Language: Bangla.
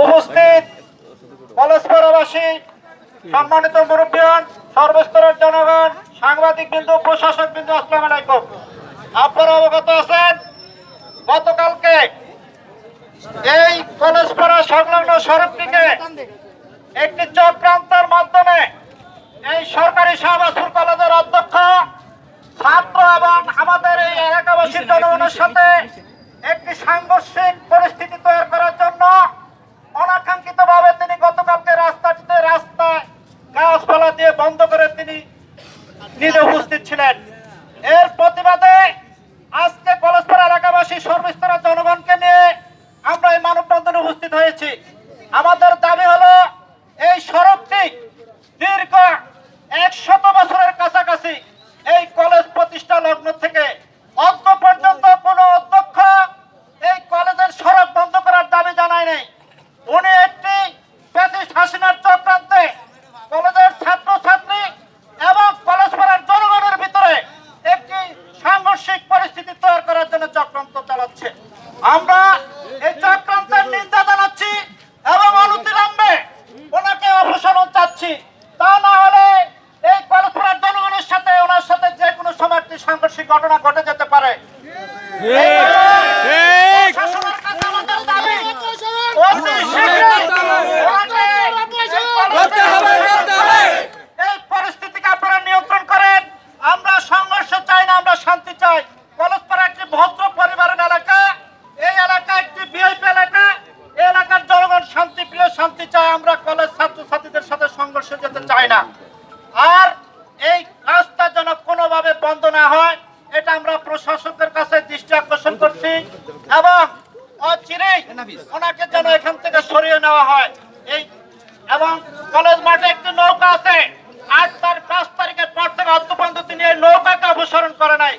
উপস্থিত কলেজপুরবাসী সম্মানিত মুরব্বীগণ সর্বস্তরের জনগণ, সাংবাদিক বিন্দু, প্রশাসক বিন্দু, আসসালাম আলাইকুম। আপনারা অবগত আছেন, গতকালকে এই কলেজপাড়া সংলগ্ন সড়কটিকে একটি চক্রান্তের মাধ্যমে এই সরকারি শাহবাজপুর কলেজের অধ্যক্ষ, ছাত্র এবং আমাদের এই এলাকাবাসীর জনগণের সাথে একটি সাংঘর্ষিক পরিস্থিতি তৈরি করার দিয়ে বন্ধ করে তিনি নিজে উপস্থিত ছিলেন। এর প্রতিবাদে আজকে কলেজপাড়া এলাকাবাসী সর্বস্তরের জনগণকে নিয়ে আমরা এই মানববন্ধনে উপস্থিত হয়েছি। আমাদের দাবি হলো, এই সড়কটি দীর্ঘ একশত বছরের কাছাকাছি এই কলেজ প্রতিষ্ঠা লগ্ন থেকে অন্ত পর্যন্ত কোনো অধ্যক্ষ এই কলেজের সড়ক বন্ধ করার দাবি জানায় নেই। উনি একটি হাসিনার চক্রান্তে কলেজের ছাত্রছাত্রী এবং কলেজ পাড়ার জনগণের ভিতরে একটি সাংঘর্ষিক পরিস্থিতি তৈরি করার জন্য চালাচ্ছে আমরা এই চক্রান্তের নিন্দা জানাচ্ছি এবং অনুতিলম্বে ওনাকে অপসারণ চাচ্ছি। তা না হলে এই পাড়ার জনগণের সাথে, ওনার সাথে যে কোনো সময় একটি সাংঘর্ষিক ঘটনা ঘটে যেতে পারে। শান্তি চায় আমরা কলেজ ছাত্রছাত্রীদের সাথে সংঘর্ষে যেতে চাই না। আর এই রাস্তা যেন কোনোভাবে বন্ধ না হয়, এটা আমরা প্রশাসকের কাছে দৃষ্টি আকর্ষণ করছি এবং অচিরেই ওনাকে যেন এখান থেকে সরিয়ে নেওয়া হয়। এই এবং কলেজ মাঠে একটি নৌকা আছে আট তার পাঁচ তারিখের পর থেকে অদ্য পর্যন্ত তিনি এই নৌকাকে অপসারণ করে নাই।